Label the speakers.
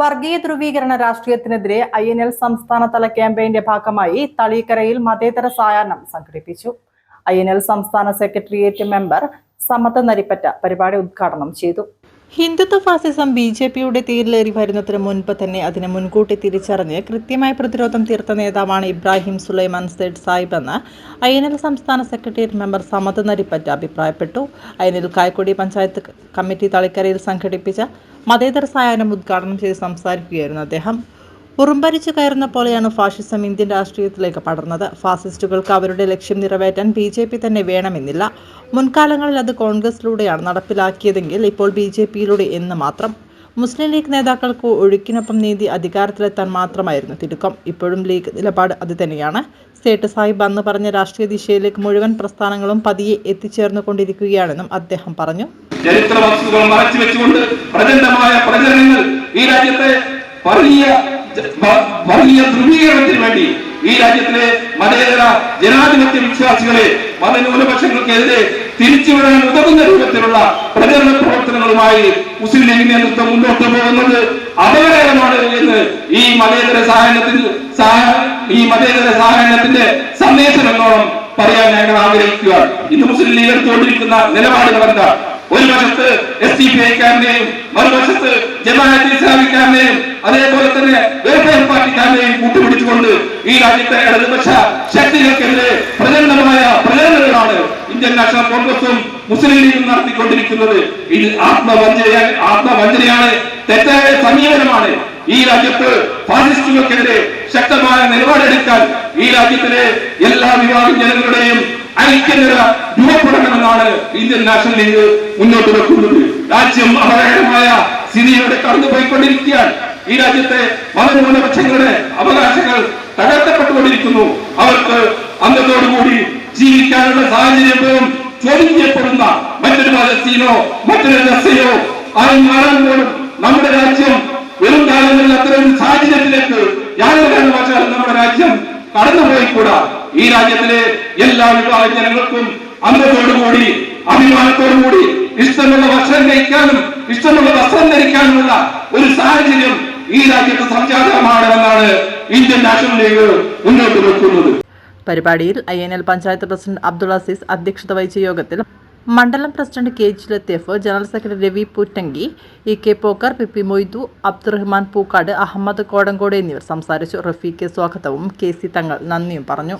Speaker 1: വർഗീയ ധ്രുവീകരണ രാഷ്ട്രീയത്തിനെതിരെ ഐ എൻ എൽ സംസ്ഥാനതല ക്യാമ്പയിന്റെ ഭാഗമായി തളീക്കരയിൽ മതേതര സായാഹ്നം സംഘടിപ്പിച്ചു. ഐ എൻ എൽ സംസ്ഥാന സെക്രട്ടേറിയറ്റ് മെമ്പർ സമത നരിപ്പറ്റ പരിപാടി ഉദ്ഘാടനം ചെയ്തു. ഹിന്ദുത്വ ഫാസിസം ബി ജെ പിയുടെ തീരിലേറി വരുന്നതിന് മുൻപ് തന്നെ അതിനെ മുൻകൂട്ടി തിരിച്ചറിഞ്ഞ് കൃത്യമായ പ്രതിരോധം തീർത്ത നേതാവാണ് ഇബ്രാഹിം സുലൈമാൻ സെയ്ഡ് സാഹിബ് എന്ന് ഐ എൻ എൽ സംസ്ഥാന സെക്രട്ടേറിയറ്റ് മെമ്പർ സമത് നരിപ്പറ്റ അഭിപ്രായപ്പെട്ടു. I N L Kayakkodi panchayat committee തളിക്കരയിൽ സംഘടിപ്പിച്ച മതേതര സായാഹ്നം ഉദ്ഘാടനം ചെയ്ത് സംസാരിക്കുകയായിരുന്നു അദ്ദേഹം. ഉറുമ്പരിച്ചു കയറുന്ന പോലെയാണ് ഫാഷിസം ഇന്ത്യൻ രാഷ്ട്രീയത്തിലേക്ക് പടർന്നത്. ഫാസിസ്റ്റുകൾക്ക് അവരുടെ ലക്ഷ്യം നിറവേറ്റാൻ ബി ജെ പി തന്നെ വേണമെന്നില്ല. മുൻകാലങ്ങളിൽ അത് കോൺഗ്രസിലൂടെയാണ് നടപ്പിലാക്കിയതെങ്കിൽ ഇപ്പോൾ ബി ജെ പിയിലൂടെ എന്ന് മാത്രം. മുസ്ലിം ലീഗ് നേതാക്കൾക്ക് ഒഴുക്കിനൊപ്പം നീതി അധികാരത്തിലെത്താൻ മാത്രമായിരുന്നു തിടുക്കം. ഇപ്പോഴും ലീഗ് നിലപാട് അത് തന്നെയാണ്. സേട്ട് സാഹിബ് അന്ന് പറഞ്ഞ രാഷ്ട്രീയ ദിശയിലേക്ക് മുഴുവൻ പ്രസ്ഥാനങ്ങളും പതിയെ എത്തിച്ചേർന്നുകൊണ്ടിരിക്കുകയാണെന്നും അദ്ദേഹം പറഞ്ഞു.
Speaker 2: ചരിത്ര വസ്തുക്കൾ മറച്ചു വെച്ചുകൊണ്ട് പ്രചണ്ഡമായ പ്രചരണങ്ങൾ ഈ രാജ്യത്തെ വർഗീയ വ- വർഗീയ ധ്രുവീകരണത്തിന് വേണ്ടി ഈ രാജ്യത്തിലെ മതേതര ജനാധിപത്യ വിശ്വാസികളെ മതന്യൂനപക്ഷങ്ങൾക്കെതിരെ തിരിച്ചു വരാൻ ഉതകുന്ന രൂപത്തിലുള്ള പ്രചരണ പ്രവർത്തനങ്ങളുമായി മുസ്ലിം ലീഗ് നേതൃത്വം മുന്നോട്ട് പോകുന്നത് അപകടകരമാണ് എന്ന് ഈ മതേതര സഹായത്തിൽ സഹായ ഈ മതേതര സഹായത്തിന്റെ സന്ദേശം എന്നോണം പറയാൻ ഞങ്ങൾ ആഗ്രഹിക്കുകയാണ് ഇന്ന് മുസ്ലിം ലീഗ് എടുത്തുകൊണ്ടിരിക്കുന്ന നിലപാടുകൾ എന്താ? ഒരു വശത്ത് എസ് ഡി പി ഐക്കാരനെയും മറുവശത്ത് ജമാഅത്ത് അതേപോലെ ഈ രാജ്യത്തെ ഇടതുപക്ഷ ശക്തികൾക്കെതിരെ പ്രചരണമായ പ്രചരണങ്ങളാണ് ഇന്ത്യൻ നാഷണൽ കോൺഗ്രസും മുസ്ലിം ലീഗും നടത്തിക്കൊണ്ടിരിക്കുന്നത്. ഇത് ആത്മവഞ്ചന ആത്മവഞ്ചനയാണ്. തെറ്റായ സമീപനമാണ് ഈ രാജ്യത്ത് ഫാസിസ്റ്റുകൾക്കെതിരെ ശക്തമായ നിലപാടെടുക്കാൻ ഈ രാജ്യത്തിലെ എല്ലാ വിഭാഗം ജനങ്ങളുടെയും ഐക്യനില രൂപപ്പെടണമെന്നാണ് ഇന്ത്യൻ നാഷണൽ ലീഗ് മുന്നോട്ട് വെക്കുന്നത്. രാജ്യം അപകടമായ സ്ഥിതിയോടെ കടന്നുപോയിക്കൊണ്ടിരിക്കുകയാണ്. ഈ രാജ്യത്തെ മതന്യൂനപക്ഷങ്ങളുടെ അവകാശങ്ങൾ തകർത്തപ്പെട്ടുകൊണ്ടിരിക്കുന്നു അവർക്ക് അംഗത്തോടുകൂടി ജീവിക്കാനുള്ള സാഹചര്യവും ചോദ്യം ചെയ്യപ്പെടുന്ന മറ്റൊരു മതസ്ഥീനോ മറ്റൊരു രസയോ ആയി മാറാൻ പോലും നമ്മുടെ രാജ്യം വെറും കാലങ്ങളിൽ അത്തരം സാഹചര്യത്തിലേക്ക് യാതൊരു കാരണവശാലും നമ്മുടെ രാജ്യം കടന്നുപോയിക്കൂടാ. ഈ രാജ്യത്തിലെ എല്ലാ വിഭാഗ ജനങ്ങൾക്കും അന്തത്തോടുകൂടി അഭിമാനത്തോടുകൂടി ഇഷ്ടമുള്ള ഭക്ഷണം കഴിക്കാനും ഇഷ്ടമുള്ള വസ്ത്രം ധരിക്കാനുമുള്ള ഒരു സാഹചര്യം ഈ രാജ്യത്ത് സംജാതമാണെന്നാണ് ഇന്ത്യൻ നാഷണൽ ലീഗ് മുന്നോട്ട് വെക്കുന്നത്.
Speaker 1: പരിപാടിയിൽ I N L panchayat president Abdul Aziz അധ്യക്ഷത വഹിച്ച യോഗത്തിൽ മണ്ഡലം president K G Latheef general secretary Ravi Poottanki E K Pokker P P Moidu Abdurahman Pookkad Ahammed Kodankode എന്നിവർ സംസാരിച്ചു. റഫീഖ് സ്വാഗതവും കെ സി തങ്ങൾ നന്ദിയും പറഞ്ഞു.